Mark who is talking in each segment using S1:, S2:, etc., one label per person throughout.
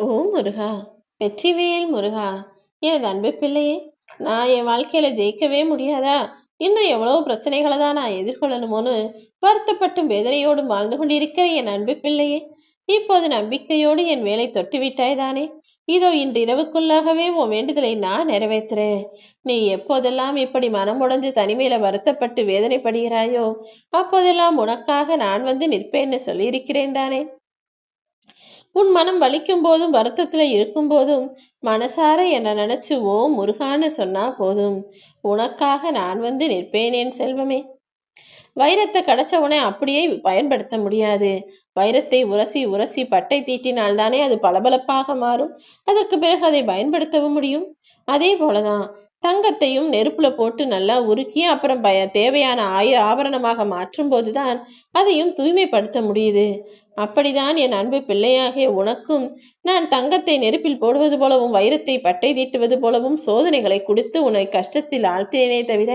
S1: ஓ முருகா. வெற்றிவேல் முருகா. எனது அன்பு பிள்ளையே நான் என் வாழ்க்கையில ஜெயிக்கவே முடியாதா? இன்னும் எவ்வளவு பிரச்சனைகளை தான் நான் எதிர்கொள்ளணுமோன்னு வருத்தப்பட்டும் வேதனையோடும் வாழ்ந்து கொண்டிருக்கிற என் அன்பு பிள்ளையே இப்போது நம்பிக்கையோடு என் வேலை தொட்டு விட்டாய் தானே? இதோ இன்று இரவுக்குள்ளாகவே உன் வேண்டுதலை நான் நிறைவேற்றுறேன். நீ எப்போதெல்லாம் இப்படி மனம் உடைஞ்சு தனிமையில வருத்தப்பட்டு வேதனைப்படுகிறாயோ அப்போதெல்லாம் உனக்காக நான் வந்து நிற்பேன்னு சொல்லியிருக்கிறேன் தானே? உன் மனம் வலிக்கும் போதும் வருத்தத்துல இருக்கும் போதும் மனசார என்ன நினைச்சு ஓ முருகான்னு சொன்னா போதும். உனக்காக நான் வந்து நிற்பேன் என் செல்வமே. வைரத்தை கிடைச்ச உடனே அப்படியே பயன்படுத்த முடியாது. வைரத்தை உரசி உரசி பட்டை தீட்டினால் தானே அது பளபளப்பாக மாறும். அதற்கு பிறகு அதை பயன்படுத்தவும் முடியும். அதே போலதான் தங்கத்தையும் நெருப்புல போட்டு நல்லா உருக்கி அப்புறம் பய தேவையான ஆய ஆபரணமாக மாற்றும் போதுதான் அதையும் தூய்மைப்படுத்த முடியுது. அப்படிதான் என் அன்பு பிள்ளையாகிய உனக்கும் நான் தங்கத்தை நெருப்பில் போடுவது போலவும் வைரத்தை பட்டை தீட்டுவது போலவும் சோதனைகளை கொடுத்து உன்னை கஷ்டத்தில் ஆழ்த்தினேனே தவிர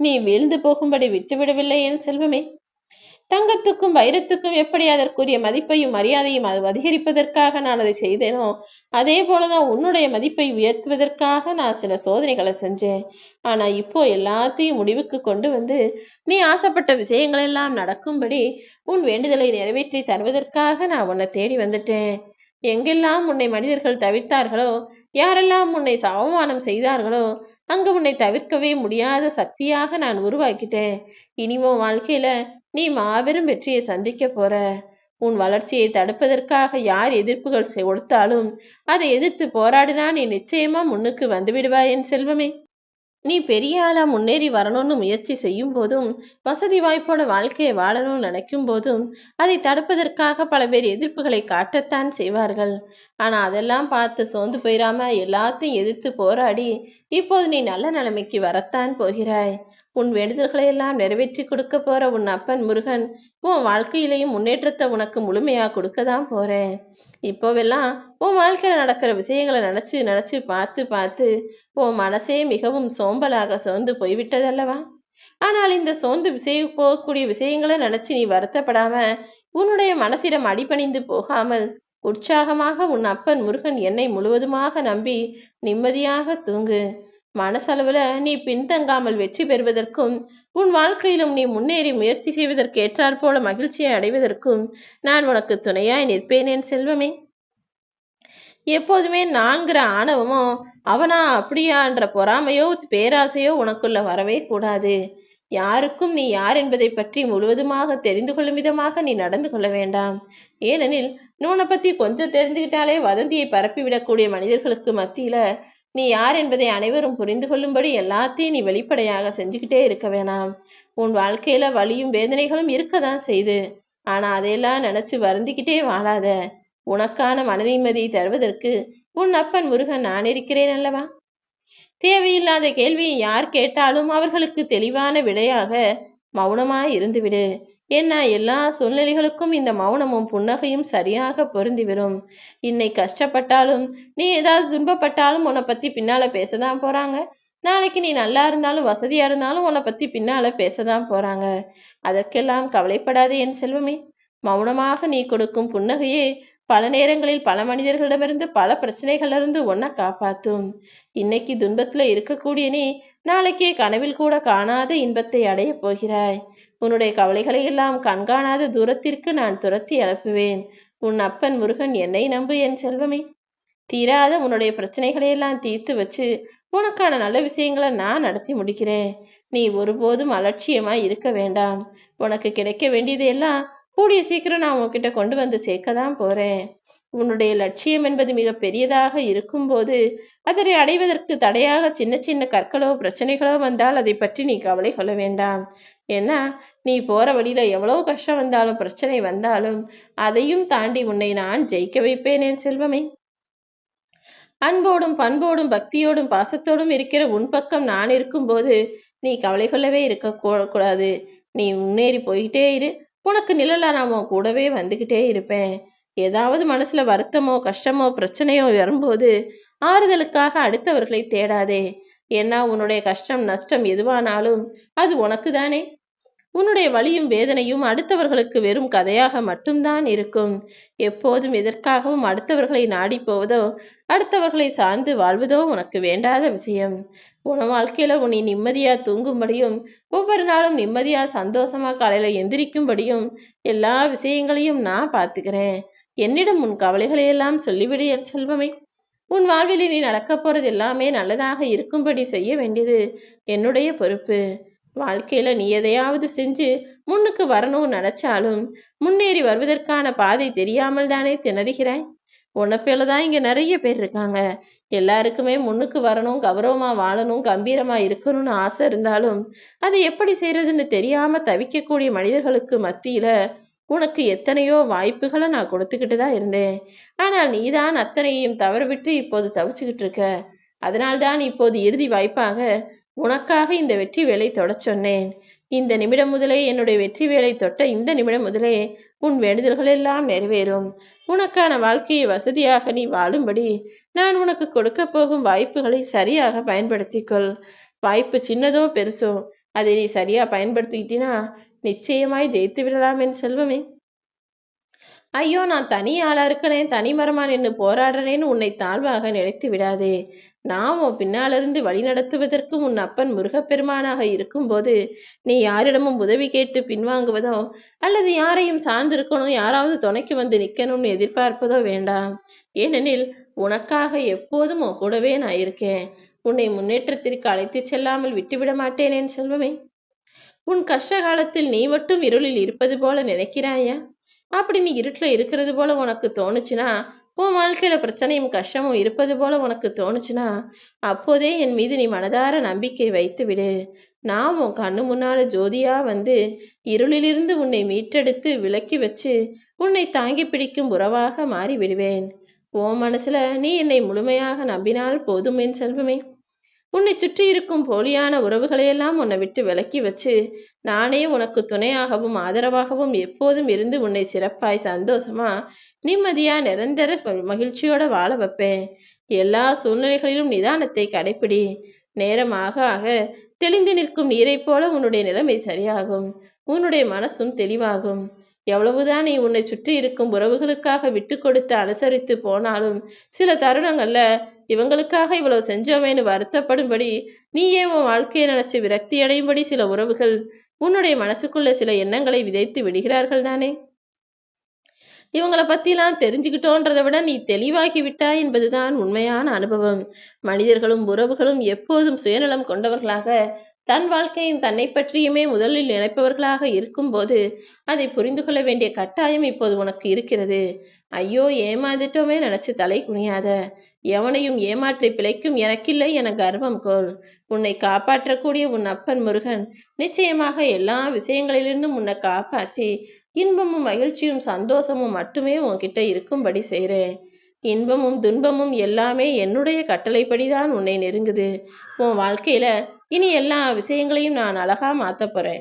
S1: நீ வீழ்ந்து போகும்படி விட்டுவிடவில்லை என் செல்வமே. தங்கத்துக்கும் வைரத்துக்கும் எப்படி அதற்குரிய மதிப்பையும் மரியாதையும் அது அதிகரிப்பதற்காக நான் அதை செய்தேனோ அதே போலதான் உன்னுடைய மதிப்பை உயர்த்துவதற்காக நான் சில சோதனைகளை செஞ்சேன். ஆனா இப்போ எல்லாத்தையும் முடிவுக்கு கொண்டு வந்து நீ ஆசைப்பட்ட விஷயங்கள் எல்லாம் நடக்கும்படி உன் வேண்டுதலை நிறைவேற்றி தருவதற்காக நான் உன்னை தேடி வந்துட்டேன். எங்கெல்லாம் உன்னை மனிதர்கள் தவிர்த்தார்களோ யாரெல்லாம் உன்னை அவமானம் செய்தார்களோ அங்கு உன்னை தவிர்க்கவே முடியாத சக்தியாக நான் உருவாக்கிட்டேன். இனிமோ வாழ்க்கையில நீ மாபெரும் வெற்றியை சந்திக்க போற. உன் வளர்ச்சியை தடுப்பதற்காக யார் எதிர்ப்புகள் கொடுத்தாலும் அதை எதிர்த்து போராடினா நீ நிச்சயமா முன்னுக்கு வந்துவிடுவாய் என் செல்வமே. நீ பெரிய ஆளா முன்னேறி வரணும்னு முயற்சி செய்யும் போதும் வசதி வாய்ப்போட வாழ்க்கையை வாழணும்னு நினைக்கும் போதும் அதை தடுப்பதற்காக பல பேர் எதிர்ப்புகளை காட்டத்தான் செய்வார்கள். ஆனா அதெல்லாம் பார்த்து சோர்ந்து போயிடாம எல்லாத்தையும் எதிர்த்து போராடி இப்போது நீ நல்ல நிலைமைக்கு வரத்தான் போகிறாய். உன் வேண்டுதல்களை எல்லாம் நிறைவேற்றி கொடுக்க போற உன் அப்பன் முருகன் உன் வாழ்க்கையிலையும் முன்னேற்றத்தை உனக்கு முழுமையா கொடுக்க தான் போறேன். இப்போவெல்லாம் உன் வாழ்க்கையில நடக்கிற விஷயங்களை நினைச்சு நினைச்சு பார்த்து பார்த்து உன் மனசே மிகவும் சோம்பலாக சோர்ந்து போய்விட்டதல்லவா? ஆனால் இந்த சோர்ந்து விஷய போகக்கூடிய விஷயங்களை நினைச்சு நீ வருத்தப்படாம உன்னுடைய மனசிடம் அடிபணிந்து போகாமல் உற்சாகமாக உன் அப்பன் முருகன் என்னை முழுவதுமாக நம்பி நிம்மதியாக தூங்கு. மனசளவுல நீ பின்தங்காமல் வெற்றி பெறுவதற்கும் உன் வாழ்க்கையிலும் நீ முன்னேறி முயற்சி செய்வதற்கு ஏற்றாற் போல மகிழ்ச்சியை அடைவதற்கும் நான் உனக்கு துணையாய் நிற்பேனேன் செல்வமே. எப்போதுமே நான்கிற ஆணவமோ அவனா அப்படியான்ற பொறாமையோ பேராசையோ உனக்குள்ள வரவே கூடாது. யாருக்கும் நீ யார் என்பதை பற்றி முழுவதுமாக தெரிந்து கொள்ளும் விதமாக நீ நடந்து கொள்ள வேண்டாம். ஏனெனில் நூனை பத்தி கொஞ்சம் தெரிஞ்சுக்கிட்டாலே வதந்தியை பரப்பிவிடக்கூடிய மனிதர்களுக்கு மத்தியில நீ யார் என்பதை அனைவரும் புரிந்து கொள்ளும்படி எல்லாத்தையும் நீ வெளிப்படையாக செஞ்சுக்கிட்டே இருக்க வேணாம். உன் வாழ்க்கையில வலியும் வேதனைகளும் இருக்கதான் செய்து. ஆனா அதையெல்லாம் நினைச்சு வருந்திக்கிட்டே வாழாத. உனக்கான மன நிம்மதியை தருவதற்கு உன் அப்பன் முருகன் நான் இருக்கிறேன் அல்லவா? தேவையில்லாத கேள்வியை யார் கேட்டாலும் அவர்களுக்கு தெளிவான விடையாக மௌனமாய் இருந்துவிடு. ஏன்னா எல்லா சூழ்நிலைகளுக்கும் இந்த மௌனமும் புன்னகையும் சரியாக பொருந்திவிடும். இன்னை கஷ்டப்பட்டாலும் நீ ஏதாவது துன்பப்பட்டாலும் உன்னை பத்தி பின்னால பேசதான் போறாங்க. நாளைக்கு நீ நல்லா இருந்தாலும் வசதியா இருந்தாலும் உன்னை பத்தி பின்னால பேசதான் போறாங்க. அதற்கெல்லாம் கவலைப்படாதே என் செல்வமே. மௌனமாக நீ கொடுக்கும் புன்னகையே பல நேரங்களில் பல மனிதர்களிடமிருந்து பல பிரச்சனைகளிலிருந்து ஒன்ன காப்பாத்தும் இன்னைக்கு துன்பத்துல இருக்கக்கூடிய நீ நாளைக்கே கனவில் கூட காணாத இன்பத்தை அடையப் போகிறாய். உன்னுடைய கவலைகளை எல்லாம் கண்காணாத தூரத்திற்கு நான் துரத்தி அனுப்புவேன். உன் அப்பன் முருகன் என்னை நம்பு என் செல்வமே. தீராத உன்னுடைய பிரச்சனைகளையெல்லாம் தீர்த்து வச்சு உனக்கான நல்ல விஷயங்களை நான் நடத்தி முடிக்கிறேன். நீ ஒருபோதும் அலட்சியமா இருக்க வேண்டாம். உனக்கு கிடைக்க வேண்டியது எல்லாம் கூடிய சீக்கிரம் நான் உன்கிட்ட கொண்டு வந்து சேர்க்க தான் போறேன். உன்னுடைய லட்சியம் என்பது மிக பெரியதாக இருக்கும்போது அதனை அடைவதற்கு தடையாக சின்ன சின்ன கற்களோ பிரச்சனைகளோ வந்தால் அதை பற்றி நீ கவலை கொள்ள வேண்டாம். ஏன்னா நீ போற வழியில எவ்வளவு கஷ்டம் வந்தாலும் பிரச்சனை வந்தாலும் அதையும் தாண்டி உன்னை நான் ஜெயிக்க வைப்பேன் என் செல்வமே. அன்போடும் பண்போடும் பக்தியோடும் பாசத்தோடும் இருக்கிற உன் பக்கம் நான் இருக்கும்போது நீ கவலை கொள்ளவே இருக்க கூடாது. நீ முன்னேறி போயிட்டே இரு. உனக்கு நிழலா கூடவே வந்துகிட்டே இருப்பேன். ஏதாவது மனசுல வருத்தமோ கஷ்டமோ பிரச்சனையோ வரும்போது ஆறுதலுக்காக அடுத்தவர்களை தேடாதே. ஏன்னா உன்னுடைய கஷ்டம் நஷ்டம் எதுவானாலும் அது உனக்கு தானே உன்னுடைய வலியும் வேதனையும் அடுத்தவர்களுக்கு வெறும் கதையாக மட்டும்தான் இருக்கும். எப்போதும் எதற்காகவும் அடுத்தவர்களை நாடி போவதோ அடுத்தவர்களை சார்ந்து வாழ்வதோ உனக்கு வேண்டாத விஷயம். உன வாழ்க்கையில உன்னை நிம்மதியா தூங்கும்படியும் ஒவ்வொரு நாளும் நிம்மதியா சந்தோஷமா காலையில எந்திரிக்கும்படியும் எல்லா விஷயங்களையும் நான் பார்த்துக்கிறேன். என்னிடம் உன் கவலைகளை எல்லாம் சொல்லிவிடு என் செல்வமே. உன் வாழ்வில் நீ நடக்கப் போறது எல்லாமே நல்லதாக இருக்கும்படி செய்ய வேண்டியது என்னுடைய பொறுப்பு. வாழ்க்கையில நீ எதையாவது செஞ்சு முன்னுக்கு வரணும்னு நினைச்சாலும் முன்னேறி வருவதற்கான பாதை தெரியாமல் தானே திணறுகிறாய்? உன்னை போல தான் இங்க நிறைய பேர் இருக்காங்க. எல்லாருக்குமே முன்னுக்கு வரணும் கௌரவமா வாழணும் கம்பீரமா இருக்கணும்னு ஆசை இருந்தாலும் அதை எப்படி செய்யறதுன்னு தெரியாம தவிக்கக்கூடிய மனிதர்களுக்கு மத்தியில உனக்கு எத்தனையோ வாய்ப்புகளை நான் கொடுத்துக்கிட்டு தான் இருந்தேன். ஆனால் நீதான் அத்தனையும் தவறவிட்டு இப்போது தவிச்சுக்கிட்டு இருக்க. அதனால்தான் இப்போது இறுதி வாய்ப்பாக உனக்காக இந்த வெற்றி வேலை தொடச் சொன்னேன். இந்த நிமிடம் முதலே என்னுடைய வெற்றி வேலை தொட்ட இந்த நிமிடம் முதலே உன் வேண்டுதல்கள் எல்லாம் நிறைவேறும். உனக்கான வாழ்க்கையை வசதியாக நீ வாழும்படி நான் உனக்கு கொடுக்க போகும் வாய்ப்புகளை சரியாக பயன்படுத்திக்கொள். வாய்ப்பு சின்னதோ பெருசோ அதை நீ சரியா பயன்படுத்திக்கிட்டினா நிச்சயமாய் ஜெயித்து விடலாம் என் செல்வமே. ஐயோ நான் தனி ஆளா இருக்கிறேன் தனிமரமா நின்று போராடுறேன்னு உன்னை தாழ்வாக நினைத்து விடாதே. நான் உன் பின்னாலிருந்து வழி நடத்துவதற்கு உன் அப்பன் முருகப்பெருமானாக இருக்கும்போது நீ யாரிடமும் உதவி கேட்டு பின்வாங்குவதோ அல்லது யாரையும் சார்ந்திருக்கணும் யாராவது துணைக்கு வந்து நிற்கணும்னு எதிர்பார்ப்பதோ வேண்டாம். ஏனெனில் உனக்காக எப்போதும் உன் கூடவே நான் இருக்கேன். உன்னை முன்னேற்றத்திற்கு அழைத்துச் செல்லாமல் விட்டுவிட மாட்டேனேன் செல்வமே. உன் கஷ்ட காலத்தில் நீ மட்டும் இருளில் இருப்பது போல நினைக்கிறாயா? அப்படி நீ இருட்டில் இருக்கிறது போல உனக்கு தோணுச்சுன்னா உன் வாழ்க்கையில பிரச்சனையும் கஷ்டமும் இருப்பது போல உனக்கு தோணுச்சுன்னா அப்போதே என் மீது நீ மனதார நம்பிக்கை வைத்து விடு. நான் உன் கண்ணு முன்னால ஜோதியா வந்து இருளிலிருந்து உன்னை மீட்டெடுத்து விலக்கி வச்சு உன்னை தாங்கி பிடிக்கும் உறவாக மாறி விடுவேன். உன் மனசுல நீ என்னை முழுமையாக நம்பினால் போதும் என் செல்வமே. உன்னை சுற்றி இருக்கும் போலியான உறவுகளையெல்லாம் உன்னை விட்டு விலக்கி வச்சு நானே உனக்கு துணையாகவும் ஆதரவாகவும் எப்போதும் இருந்து உன்னை சிறப்பாய் சந்தோஷமா நிம்மதியா நிரந்தர மகிழ்ச்சியோட வாழ வைப்பேன். எல்லா சூழ்நிலைகளிலும் நிதானத்தை கடைப்பிடி. நேரம் ஆக ஆக தெளிந்து நிற்கும் நீரை போல உன்னுடைய நிலைமை சரியாகும். உன்னுடைய மனசும் தெளிவாகும். எவ்வளவுதான் நீ உன்னை சுற்றி இருக்கும் உறவுகளுக்காக விட்டு கொடுத்து அனுசரித்து போனாலும் சில தருணங்கள்ல இவங்களுக்காக இவ்வளவு செஞ்சோமேனு வருத்தப்படும்படி நீயே உன் வாழ்க்கையை நினைச்சு விரக்தி அடையும்படி சில உறவுகள் உன்னுடைய மனசுக்குள்ள சில எண்ணங்களை விதைத்து விடுகிறார்கள் தானே இவங்களை பத்திலாம் தெரிஞ்சுக்கிட்டோன்றதை விட நீ தெளிவாகி விட்டாய் என்பதுதான் உண்மையான அனுபவம். மனிதர்களும் உறவுகளும் எப்போதும் சுயநலம் கொண்டவர்களாக தன் வாழ்க்கையும் தன்னை பற்றியுமே முதலில் நினைப்பவர்களாக இருக்கும்போது அதை புரிந்து கொள்ள வேண்டிய கட்டாயம் இப்போது உனக்கு இருக்கிறது. ஐயோ ஏமாந்துட்டோமே நினைச்சு தலை குனியாத. எவனையும் ஏமாற்றி பிழைக்கும் எனக்கில்லை என கர்வம் கோல் உன்னை காப்பாற்றக்கூடிய உன் அப்பன் முருகன் நிச்சயமாக எல்லா விஷயங்களிலிருந்தும் உன்னை காப்பாத்தி இன்பமும் மகிழ்ச்சியும் சந்தோஷமும் மட்டுமே உன்கிட்ட இருக்கும்படி செய்கிறேன் இன்பமும் துன்பமும் எல்லாமே என்னுடைய கட்டளைப்படிதான் உன்னை நெருங்குது. உன் வாழ்க்கையில இனி எல்லா விஷயங்களையும் நான் அழகா மாத்த போறேன்.